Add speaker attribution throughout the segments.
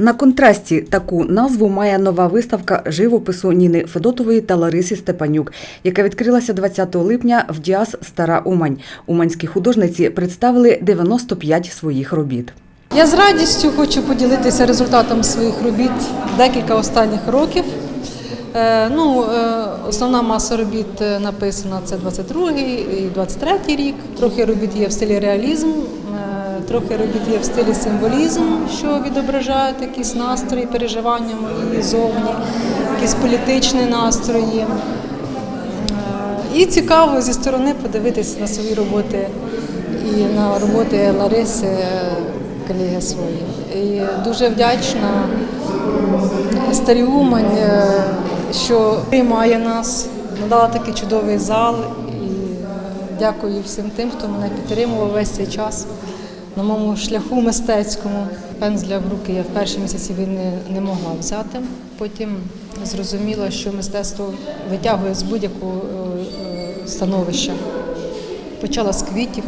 Speaker 1: На контрасті таку назву має нова виставка живопису Ніни Федотової та Лариси Степанюк, яка відкрилася 20 липня в Діас Стара Умань. Уманські художниці представили 95 своїх робіт.
Speaker 2: Я з радістю хочу поділитися результатом своїх робіт декілька останніх років. Е, ну, е, основна маса робіт е, написана це 22-й і 23-й рік. Трохи робіт є в стилі реалізм, е, трохи робіт є в стилі символізм, що відображають якісь настрої, переживання мої зовні, якісь політичні настрої. Е, І цікаво зі сторони подивитися на свої роботи і на роботи Лариси, колеги свої. І дуже вдячна Старій Умань, е, що приймає нас, надала такий чудовий зал. І дякую всім тим, хто мене підтримував весь цей час на моєму шляху мистецькому. Пензля в руки я в перші місяці війни не могла взяти. Потім зрозуміла, що мистецтво витягує з будь-якого е, е, становища. Почала з квітів,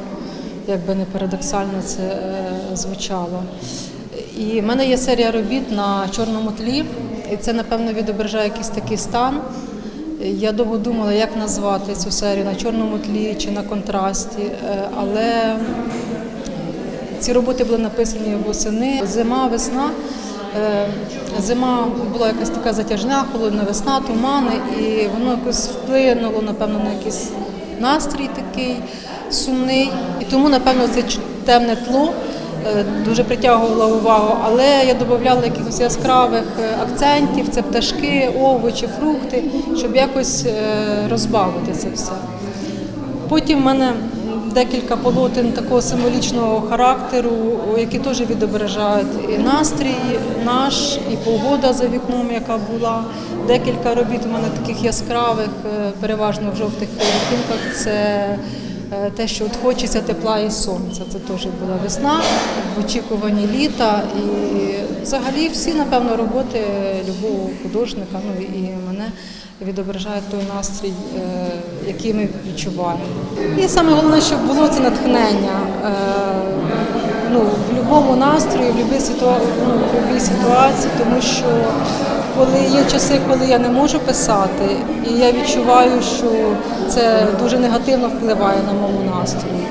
Speaker 2: як би не парадоксально це е, звучало. І в мене є серія робіт на чорному тлі, і це, напевно, відображає якийсь такий стан. Я довго думала, як назвати цю серію на чорному тлі чи на контрасті, але ці роботи були написані восени. Зима, весна. Е, Зима була якась така затяжна, холодна весна, тумани, і воно якось вплинуло, напевно, на якийсь настрій такий сумний. І тому, напевно, це темне тло е, дуже притягувало увагу. Але я додавала якихось яскравих е, акцентів, це пташки, овочі, фрукти, щоб якось розбавити це все. Потім в мене декілька полотен такого символічного характеру, які теж відображають і настрій наш, і погода за вікном, яка була. Декілька робіт у мене таких яскравих, е, переважно в жовтих відтінках. Це е, те, що от хочеться тепла і сонця. Це теж була весна в очікуванні літа. І взагалі всі, напевно, роботи любого художника, ну і мене відображають той настрій, е, який ми відчуваємо. І саме головне, щоб було це натхнення. е, Ну, в будь-якому настрої, в будь-якій ситуа... ну, ситуації, тому що коли є часи, коли я не можу писати, і я відчуваю, що це дуже негативно впливає на моєму настрої.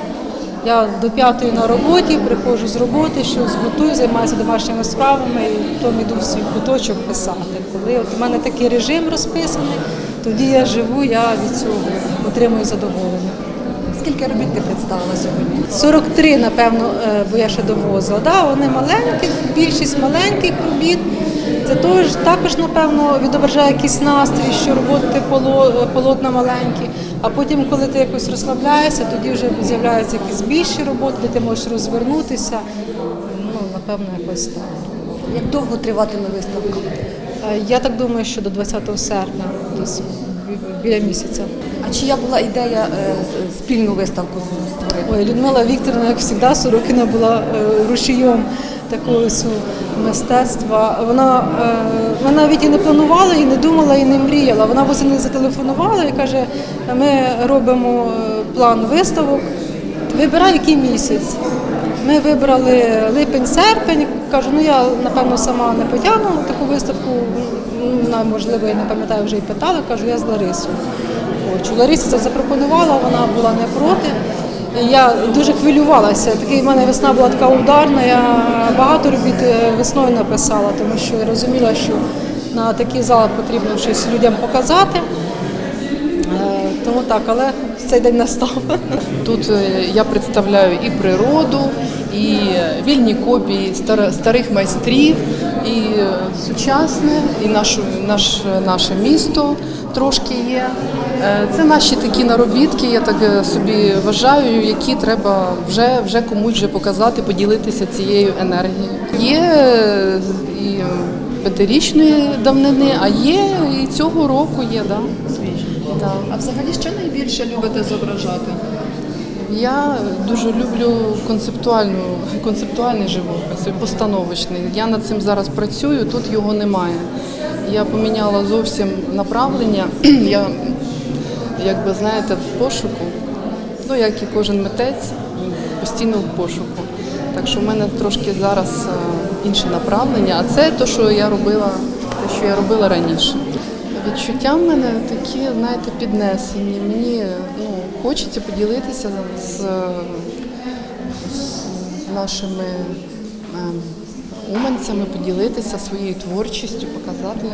Speaker 2: Я до п'ятої на роботі, приходжу з роботи, щось готую, займаюся домашніми справами, і потім йду в свій куточок писати. Коли от у мене такий режим розписаний, тоді я живу, я від цього отримую задоволення.
Speaker 3: Скільки робіт ти представила сьогодні?
Speaker 2: 43, напевно, е, бо я ще довозила. Да, вони маленькі, більшість маленьких робіт. Це також, напевно, відображає якийсь настрій, що роботи поло- полотна маленькі. А потім, коли ти якось розслабляєшся, тоді вже з'являються якісь більші роботи, де ти можеш розвернутися. Ну, напевно, якось так.
Speaker 3: Як довго триватиме виставка?
Speaker 2: Е, Я так думаю, що до 20 серпня, десь біля місяця.
Speaker 3: А чия була ідея е, спільну виставку створити?
Speaker 2: Ой, Людмила Вікторовна, як завжди, Сорокина була е, рушієм такого мистецтва. Вона, е, вона навіть і не планувала, і не думала, і не мріяла. Вона восени зателефонувала і каже: ми робимо е, план виставок. Вибирай який місяць. Ми вибрали липень-серпень. Кажу, ну я напевно сама не потягну таку виставку. Вона, можливо, я не пам'ятаю, вже і питала. Кажу, я з Ларисою. Хочу. Це запропонувала, вона була не проти. Я дуже хвилювалася. Такий в мене весна була така ударна. Я багато робіт е, весною написала, тому що я розуміла, що на такий зал потрібно щось людям показати. Е, Тому так, але цей день настав.
Speaker 4: Тут е, я представляю і природу, і вільні копії стар- старих майстрів, і сучасне, і нашу, наш, наше місто трошки є. Е, Це наші такі наробітки, я так е, собі вважаю, які треба вже, вже комусь вже показати, поділитися цією енергією. Є е, і п'ятирічної давнини, а є і цього року є, да. Да.
Speaker 5: А взагалі що найбільше любите зображати?
Speaker 4: Я дуже люблю концептуальну, концептуальний живопис, постановочний. Я над цим зараз працюю, тут його немає. Я поміняла зовсім направлення. Я, як би знаєте, в пошуку, ну як і кожен митець, постійно в пошуку. Так що в мене трошки зараз е, інше направлення, а це те, що я робила, те, що я робила раніше. Відчуття в мене такі, знаєте, піднесені. Мені ну, хочеться поділитися з, з нашими ем, уманцями, поділитися своєю творчістю, показати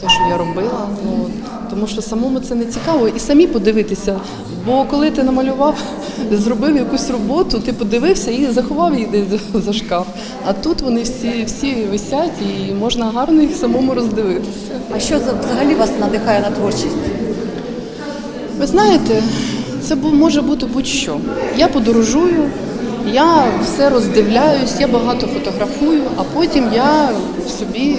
Speaker 4: те, що я робила. Ну, тому що самому це не цікаво і самі подивитися. Бо коли ти намалював, зробив якусь роботу, ти подивився і заховав її десь за- шкаф. А тут вони всі, всі висять і можна гарно їх самому роздивитися.
Speaker 3: А що взагалі вас надихає на творчість?
Speaker 4: Ви знаєте, це може бути будь-що. Я подорожую, я все роздивляюсь, я багато фотографую, а потім я собі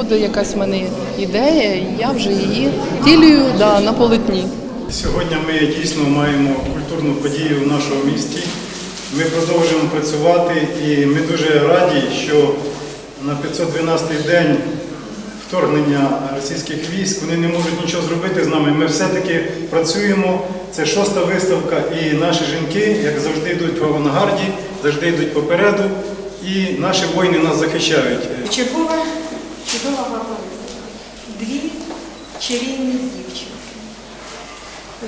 Speaker 4: приходить якась в мене ідея, і я вже її втілюю да, на полотні.
Speaker 6: Сьогодні ми дійсно маємо культурну подію в нашому місті. Ми продовжуємо працювати і ми дуже раді, що на 512-й день вторгнення російських військ вони не можуть нічого зробити з нами. Ми все-таки працюємо. Це шоста виставка, і наші жінки, як завжди, йдуть в авангарді, завжди йдуть попереду, і наші воїни нас захищають.
Speaker 7: Чергова чудова виставка. Дві чарівні дівчинки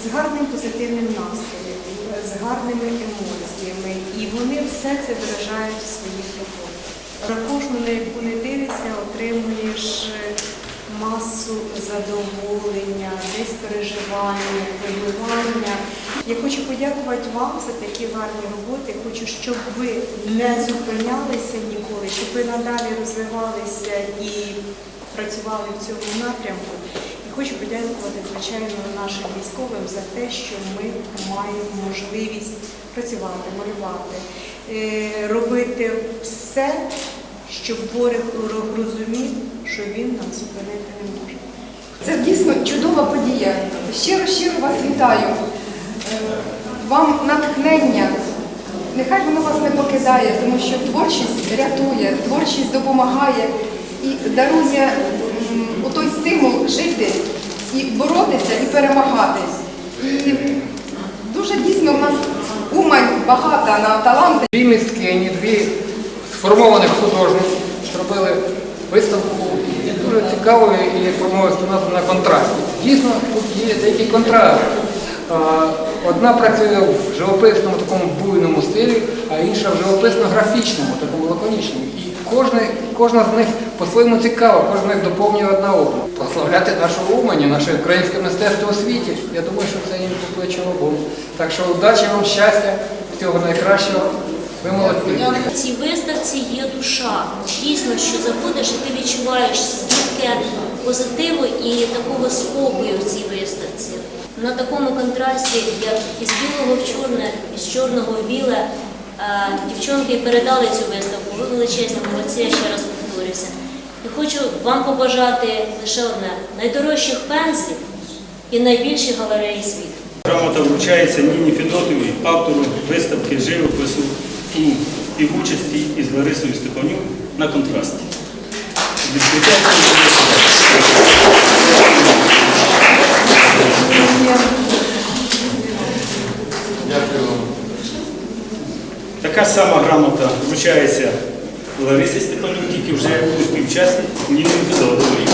Speaker 7: з гарним позитивним настроєм, з гарними емоціями. І вони все це виражають в своїх роботах. Ракожну, на яку не дивишся, отримуєш масу задоволення, десь переживання, хвилювання. Я хочу подякувати вам за такі гарні роботи. Хочу, щоб ви не зупинялися ніколи, щоб ви надалі розвивалися і працювали в цьому напрямку. І хочу подякувати, звичайно, нашим військовим за те, що ми маємо можливість працювати, малювати, е, робити все, щоб ворог розумів, що він нас зупинити не може.
Speaker 8: Це дійсно чудова подія. Щиро щиро вас вітаю. Е, Вам натхнення. Нехай воно вас не покидає, тому що творчість рятує, творчість допомагає і дарує у той стимул жити і боротися, і перемагати. І дуже дійсно в нас Умань багата на таланти.
Speaker 9: Дві місткині, дві сформованих художниць зробили виставку дуже цікавою і, мовити, на контрасті. Дійсно, тут є деякий контраст. Одна працює в живописному такому буйному стилі, а інша в живописно-графічному, такому лаконічному. І кожна, кожна з них по-своєму цікава, кожна з них доповнює одна одну. Прославляти нашу Умані, наше українське мистецтво у світі. Я думаю, що це їм по плечу обом. Так що удачі вам, щастя, всього найкращого. Ви молодці.
Speaker 10: В цій виставці є душа. Дійсно, що заходиш і ти відчуваєш стільки позитиву і такого спокою в цій виставці. На такому контрасті, як із білого в чорне, із чорного в біле, дівчонки передали цю виставку. Ви величезні молодці, я ще раз повторюся. І хочу вам побажати лише одне найдорожчих пензлів і найбільші галереї світу.
Speaker 11: Грамота вручається Ніні Федотовій, автору виставки живопису у співучасті із Ларисою Степанюк на контрасті. Відкриття Така сама грамота вручається Ларисі Степанюк, тільки вже у співчасті Ніни Федотовій.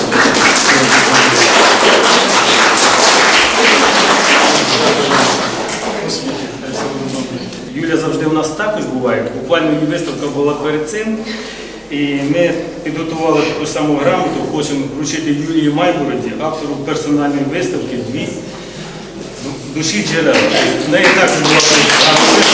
Speaker 11: відбувають. Буквально її виставка була перед цим. І ми підготували таку саму грамоту, хочемо вручити Юлії Майбороді, автору персональної виставки дві душі джерела. Тобто, в неї також була виставка.